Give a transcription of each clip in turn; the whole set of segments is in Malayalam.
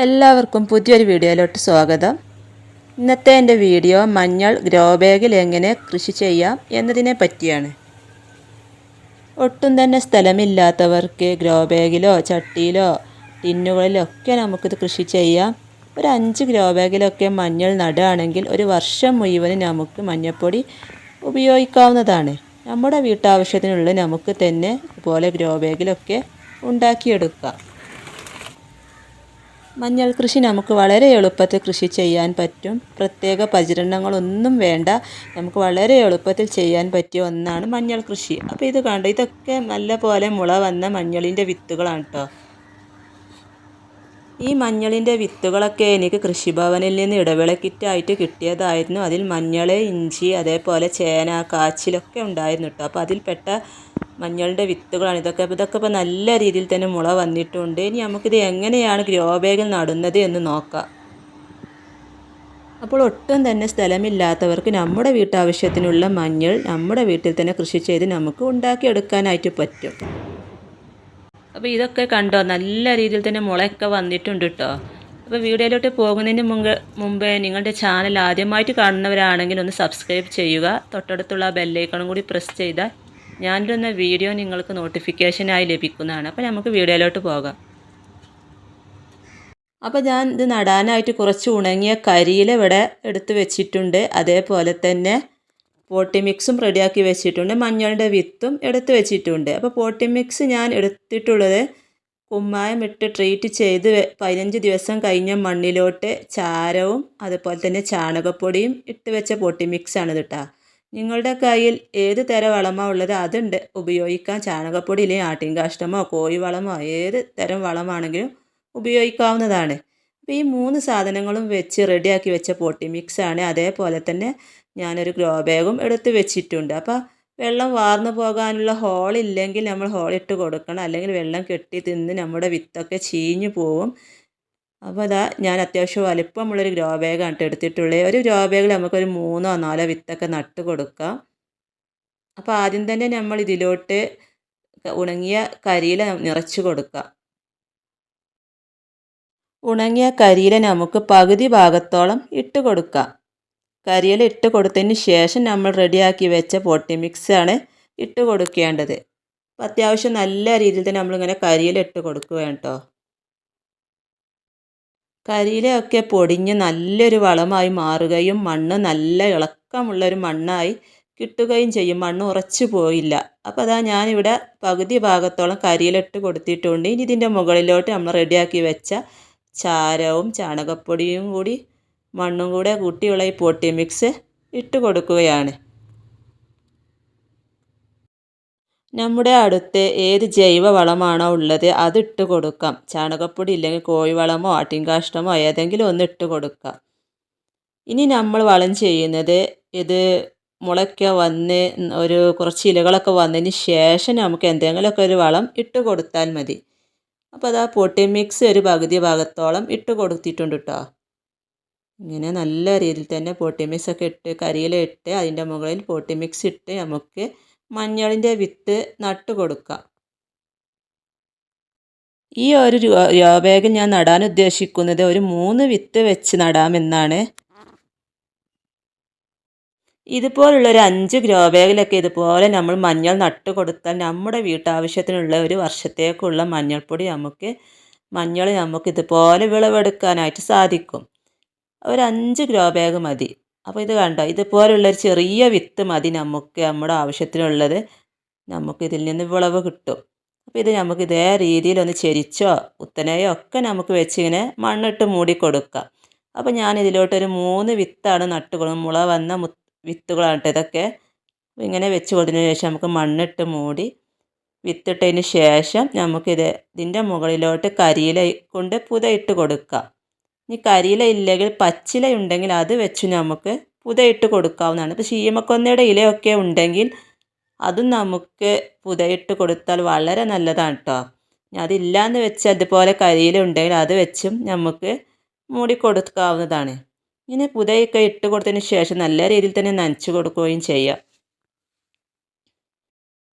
എല്ലാവർക്കും പുതിയൊരു വീഡിയോയിലോട്ട് സ്വാഗതം. ഇന്നത്തെ എന്റെ വീഡിയോ മഞ്ഞൾ ഗ്രോ ബാഗിൽ എങ്ങനെ കൃഷി ചെയ്യാം എന്നതിനെ പറ്റിയാണ്. ഒട്ടും തന്നെ സ്ഥലമില്ലാത്തവർക്ക് ഗ്രോ ബാഗിലോ ചട്ടിയിലോ ടിന്നുകളിലോ ഒക്കെ നമുക്കിത് കൃഷി ചെയ്യാം. ഒരു അഞ്ച് ഗ്രോ ബാഗിലൊക്കെ മഞ്ഞൾ നടുകയാണെങ്കിൽ ഒരു വർഷം മുഴുവനും നമുക്ക് മഞ്ഞൾപ്പൊടി ഉപയോഗിക്കാവുന്നതാണ്. നമ്മുടെ വീട്ടാവശ്യത്തിനുള്ള നമുക്ക് തന്നെ ഇതുപോലെ ഗ്രോ ബാഗിലൊക്കെ ഉണ്ടാക്കിയെടുക്കാം. മഞ്ഞൾ കൃഷി നമുക്ക് വളരെ എളുപ്പത്തിൽ കൃഷി ചെയ്യാൻ പറ്റും. പ്രത്യേക പരിചരണങ്ങളൊന്നും വേണ്ട. നമുക്ക് വളരെ എളുപ്പത്തിൽ ചെയ്യാൻ പറ്റിയ ഒന്നാണ് മഞ്ഞൾ കൃഷി. അപ്പോൾ ഇത് കണ്ടോ? ഇതൊക്കെ നല്ല പോലെ മുള വന്ന മഞ്ഞളിന്റെ വിത്തുകളാണ് കേട്ടോ ഈ മഞ്ഞളിന്റെ വിത്തുകളൊക്കെ എനിക്ക് കൃഷിഭവനിൽ നിന്ന് ഇടവേളക്കിറ്റായിട്ട് കിട്ടിയതായിരുന്നു. അതിൽ മഞ്ഞൾ ഇഞ്ചി അതേപോലെ ചേന കാച്ചിലൊക്കെ ഉണ്ടായിരുന്നു കേട്ടോ അപ്പോൾ അതിൽപ്പെട്ട മഞ്ഞളിന്റെ വിത്തുകളാണ്. ഇതൊക്കെ അപ്പോൾ ഇതൊക്കെ ഇപ്പോൾ നല്ല രീതിയിൽ തന്നെ മുള വന്നിട്ടുണ്ട്. ഇനി നമുക്കിത് എങ്ങനെയാണ് ഗ്രോ ബാഗിൽ നടുന്നത് എന്ന് നോക്കാം. അപ്പോൾ ഒട്ടും തന്നെ സ്ഥലമില്ലാത്തവർക്ക് നമ്മുടെ വീട്ടാവശ്യത്തിനുള്ള മഞ്ഞൾ നമ്മുടെ വീട്ടിൽ തന്നെ കൃഷി ചെയ്ത് നമുക്ക് ഉണ്ടാക്കിയെടുക്കാനായിട്ട് പറ്റും. അപ്പോൾ ഇതൊക്കെ കണ്ടോ? നല്ല രീതിയിൽ തന്നെ മുളയൊക്കെ വന്നിട്ടുണ്ട് കേട്ടോ അപ്പോൾ വീഡിയോയിലോട്ട് പോകുന്നതിന് മുമ്പ് മുമ്പേ നിങ്ങളുടെ ചാനൽ ആദ്യമായിട്ട് കാണുന്നവരാണെങ്കിൽ ഒന്ന് സബ്സ്ക്രൈബ് ചെയ്യുക. തൊട്ടടുത്തുള്ള ബെല്ലൈക്കണും കൂടി പ്രസ് ചെയ്താൽ ഞാനിടുന്ന വീഡിയോ നിങ്ങൾക്ക് നോട്ടിഫിക്കേഷനായി ലഭിക്കുന്നതാണ്. അപ്പോൾ നമുക്ക് വീഡിയോയിലോട്ട് പോകാം. അപ്പോൾ ഞാൻ ഇത് നടാനായിട്ട് കുറച്ച് ഉണങ്ങിയ കരിയില ഇവിടെ എടുത്ത് വെച്ചിട്ടുണ്ട്. അതേപോലെ തന്നെ പോട്ടി മിക്സും റെഡിയാക്കി വെച്ചിട്ടുണ്ട്. മഞ്ഞളുടെ വിത്തും എടുത്ത് വെച്ചിട്ടുണ്ട്. അപ്പോൾ പോട്ടി മിക്സ് ഞാൻ എടുത്തിട്ടുള്ളത് കുമ്മായം ഇട്ട് ട്രീറ്റ് ചെയ്ത് പതിനഞ്ച് ദിവസം കഴിഞ്ഞ മണ്ണിലോട്ട് ചാരവും അതുപോലെ തന്നെ ചാണകപ്പൊടിയും ഇട്ട് വെച്ച പോട്ടി മിക്സാണ് കേട്ടോ നിങ്ങളുടെ കയ്യിൽ ഏത് തരം വളമോ ഉള്ളത് അതുണ്ട്. ഉപയോഗിക്കാം ചാണകപ്പൊടി ഇല്ലെങ്കിൽ ആട്ടിൻ കാഷ്ടമോ കോഴി വളമോ ഏത് തരം വളമാണെങ്കിലും ഉപയോഗിക്കാവുന്നതാണ്. അപ്പോൾ ഈ മൂന്ന് സാധനങ്ങളും വെച്ച് റെഡിയാക്കി വെച്ച പൊട്ടി മിക്സാണ് അതേപോലെ തന്നെ ഞാനൊരു ഗ്രോ ബാഗും എടുത്ത് വെച്ചിട്ടുണ്ട്. അപ്പോൾ വെള്ളം വാർന്നു പോകാനുള്ള ഹോൾ ഇല്ലെങ്കിൽ നമ്മൾ ഹോളിട്ട് കൊടുക്കണം. അല്ലെങ്കിൽ വെള്ളം കെട്ടി തിന്ന് നമ്മുടെ വിത്തൊക്കെ ചീഞ്ഞു പോവും. അപ്പോൾ അതാ ഞാൻ അത്യാവശ്യം വലിപ്പമുള്ളൊരു ഗ്രോ ബാഗാണ് എടുത്തിട്ടുള്ളത് ഒരു ഗ്രോ ബാഗിൽ നമുക്കൊരു മൂന്നോ നാലോ വിത്തൊക്കെ നട്ട് കൊടുക്കാം. അപ്പോൾ ആദ്യം തന്നെ നമ്മൾ ഇതിലോട്ട് ഉണങ്ങിയ കരിയില നിറച്ച് കൊടുക്കാം. ഉണങ്ങിയ കരിയില നമുക്ക് പകുതി ഭാഗത്തോളം ഇട്ട് കൊടുക്കാം. കരിയില ഇട്ട് കൊടുത്തതിന് ശേഷം നമ്മൾ റെഡിയാക്കി വെച്ച പൊട്ടി മിക്സാണ് ഇട്ട് കൊടുക്കേണ്ടത്. അപ്പോൾ അത്യാവശ്യം നല്ല രീതിയിൽ തന്നെ നമ്മളിങ്ങനെ കരിയില ഇട്ട് കൊടുക്കുകയാണ് കേട്ടോ. കരിയിലയൊക്കെ പൊടിഞ്ഞ് നല്ലൊരു വളമായി മാറുകയും മണ്ണ് നല്ല ഇളക്കമുള്ളൊരു മണ്ണായി കിട്ടുകയും ചെയ്യും. മണ്ണ് ഉറച്ചു പോയില്ല. അപ്പോൾ അതാ ഞാനിവിടെ പകുതി ഭാഗത്തോളം കരിയിലിട്ട് കൊടുത്തിട്ടുണ്ട്. ഇനി ഇതിന്റെ മുകളിലോട്ട് നമ്മൾ റെഡിയാക്കി വെച്ച ചാരവും ചാണകപ്പൊടിയും കൂടി മണ്ണും കൂടെ കൂട്ടിയുള്ള ഈ പൊട്ടി മിക്സ് ഇട്ട് കൊടുക്കുകയാണ്. നമ്മുടെ അടുത്ത് ഏത് ജൈവ വളമാണോ ഉള്ളത് അത് ഇട്ട് കൊടുക്കാം. ചാണകപ്പൊടി ഇല്ലെങ്കിൽ കോഴിവളമോ ആട്ടിൻകാഷ്ടമോ ഏതെങ്കിലും ഒന്ന് ഇട്ട് കൊടുക്കാം. ഇനി നമ്മൾ വളം ചെയ്യുന്നത് ഇത് മുളയ്ക്ക വന്ന് ഒരു കുറച്ച് ഇലകളൊക്കെ വന്നതിന് ശേഷം നമുക്ക് എന്തെങ്കിലുമൊക്കെ ഒരു വളം ഇട്ട് കൊടുത്താൽ മതി. അപ്പോൾ അത് പൊട്ടി മിക്സ് ഒരു പകുതി ഭാഗത്തോളം ഇട്ട് കൊടുത്തിട്ടുണ്ട് കേട്ടോ. ഇങ്ങനെ നല്ല രീതിയിൽ തന്നെ പൊട്ടി മിക്സ് ഒക്കെ ഇട്ട് കരിയില ഇട്ട് അതിന്റെ മുകളിൽ പൊട്ടി മിക്സ് ഇട്ട് നമുക്ക് മഞ്ഞളിന്റെ വിത്ത് നട്ടു കൊടുക്കുക ഈ ഒരു രോബാഗ് ഞാൻ നടാൻ ഉദ്ദേശിക്കുന്നത് ഒരു മൂന്ന് വിത്ത് വെച്ച് നടാമെന്നാണ് ഇതുപോലുള്ള ഒരു അഞ്ച് ഗ്രോ ഇതുപോലെ നമ്മൾ മഞ്ഞൾ നട്ട് കൊടുത്താൽ നമ്മുടെ വീട്ടാവശ്യത്തിനുള്ള ഒരു വർഷത്തേക്കുള്ള മഞ്ഞൾപ്പൊടി നമുക്ക് മഞ്ഞൾ നമുക്ക് ഇതുപോലെ വിളവെടുക്കാനായിട്ട് സാധിക്കും. ഒരു അഞ്ച് ഗ്രോ ബാഗ് മതി. അപ്പോൾ ഇത് കണ്ടോ? ഇതുപോലുള്ളൊരു ചെറിയ വിത്ത് മതി നമുക്ക് നമ്മുടെ ആവശ്യത്തിനുള്ളത്. നമുക്ക് ഇതിൽ നിന്ന് വിളവ് കിട്ടും. അപ്പോൾ ഇത് നമുക്ക് ഇതേ രീതിയിൽ ഒന്ന് ചെരിച്ചോ കുത്തനെയോ ഒക്കെ നമുക്ക് വെച്ച് ഇങ്ങനെ മണ്ണിട്ട് മൂടി കൊടുക്കാം. അപ്പോൾ ഞാൻ ഇതിലോട്ടൊരു മൂന്ന് വിത്താണ് നട്ടുകൊള്ളും മുള വന്ന മു വിത്തുകളാണ് ഇതൊക്കെ. ഇങ്ങനെ വെച്ച് കൊടുത്തതിന് ശേഷം നമുക്ക് മണ്ണിട്ട് മൂടി വിത്തിട്ടതിന് ശേഷം നമുക്കിത് ഇതിന്റെ മുകളിലോട്ട് കരിയില കൊണ്ട് പുതയിട്ട് കൊടുക്കാം. ഇനി കരിയില ഇല്ലെങ്കിൽ പച്ചില ഉണ്ടെങ്കിൽ അത് വെച്ച് നമുക്ക് പുതയിട്ട് കൊടുക്കാവുന്നതാണ്. ഇപ്പോൾ ശീമക്കൊന്നയുടെ ഇലയൊക്കെ ഉണ്ടെങ്കിൽ അതും നമുക്ക് പുതയിട്ട് കൊടുത്താൽ വളരെ നല്ലതാണ് കേട്ടോ അതില്ലാന്ന് വെച്ച് അതുപോലെ കരിയില ഉണ്ടെങ്കിൽ അത് വെച്ചും നമുക്ക് മൂടി കൊടുക്കാവുന്നതാണ്. ഇങ്ങനെ പുതയൊക്കെ ഇട്ട് കൊടുത്തതിന് ശേഷം നല്ല രീതിയിൽ തന്നെ നനച്ച് കൊടുക്കുകയും ചെയ്യാം.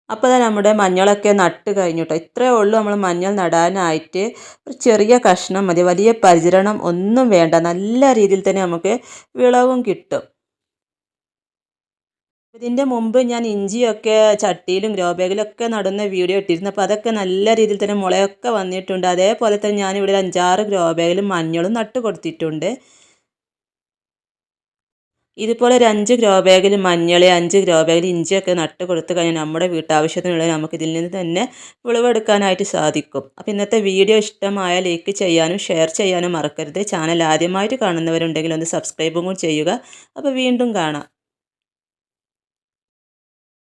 അപ്പോൾ തന്നെ നമ്മുടെ മഞ്ഞളൊക്കെ നട്ട് കഴിഞ്ഞു കേട്ടോ ഇത്രയേ ഉള്ളൂ നമ്മൾ മഞ്ഞൾ നടാനായിട്ട്. ഒരു ചെറിയ കഷ്ണം മതി. വലിയ പരിചരണം ഒന്നും വേണ്ട. നല്ല രീതിയിൽ തന്നെ നമുക്ക് വിളവും കിട്ടും. ഇതിന്റെ മുമ്പ് ഞാൻ ഇഞ്ചിയൊക്കെ ചട്ടിയിലും ഗ്രോ ബാഗിലൊക്കെ നടുന്ന വീഡിയോ ഇട്ടിരുന്നു. അപ്പോൾ അതൊക്കെ നല്ല രീതിയിൽ തന്നെ മുളയൊക്കെ വന്നിട്ടുണ്ട്. അതേപോലെ തന്നെ ഞാനിവിടെ അഞ്ചാറ് ഗ്രോ മഞ്ഞളും നട്ട് കൊടുത്തിട്ടുണ്ട്. ഇതുപോലെ ഒരു അഞ്ച് ഗ്രോ ബാഗിൽ മഞ്ഞൾ അഞ്ച് ഗ്രോ ബാഗിൽ ഇഞ്ചിയൊക്കെ നട്ട് കൊടുത്തു കഴിഞ്ഞാൽ നമ്മുടെ വീട്ടാവശ്യത്തിനുള്ള നമുക്ക് ഇതിൽ നിന്ന് തന്നെ വിളവെടുക്കാനായിട്ട് സാധിക്കും. അപ്പോൾ ഇന്നത്തെ വീഡിയോ ഇഷ്ടമായ ലൈക്ക് ചെയ്യാനും ഷെയർ ചെയ്യാനും മറക്കരുത്. ചാനൽ ആദ്യമായിട്ട് കാണുന്നവരുണ്ടെങ്കിൽ ഒന്ന് സബ്സ്ക്രൈബും കൂടി ചെയ്യുക. അപ്പോൾ വീണ്ടും കാണാം.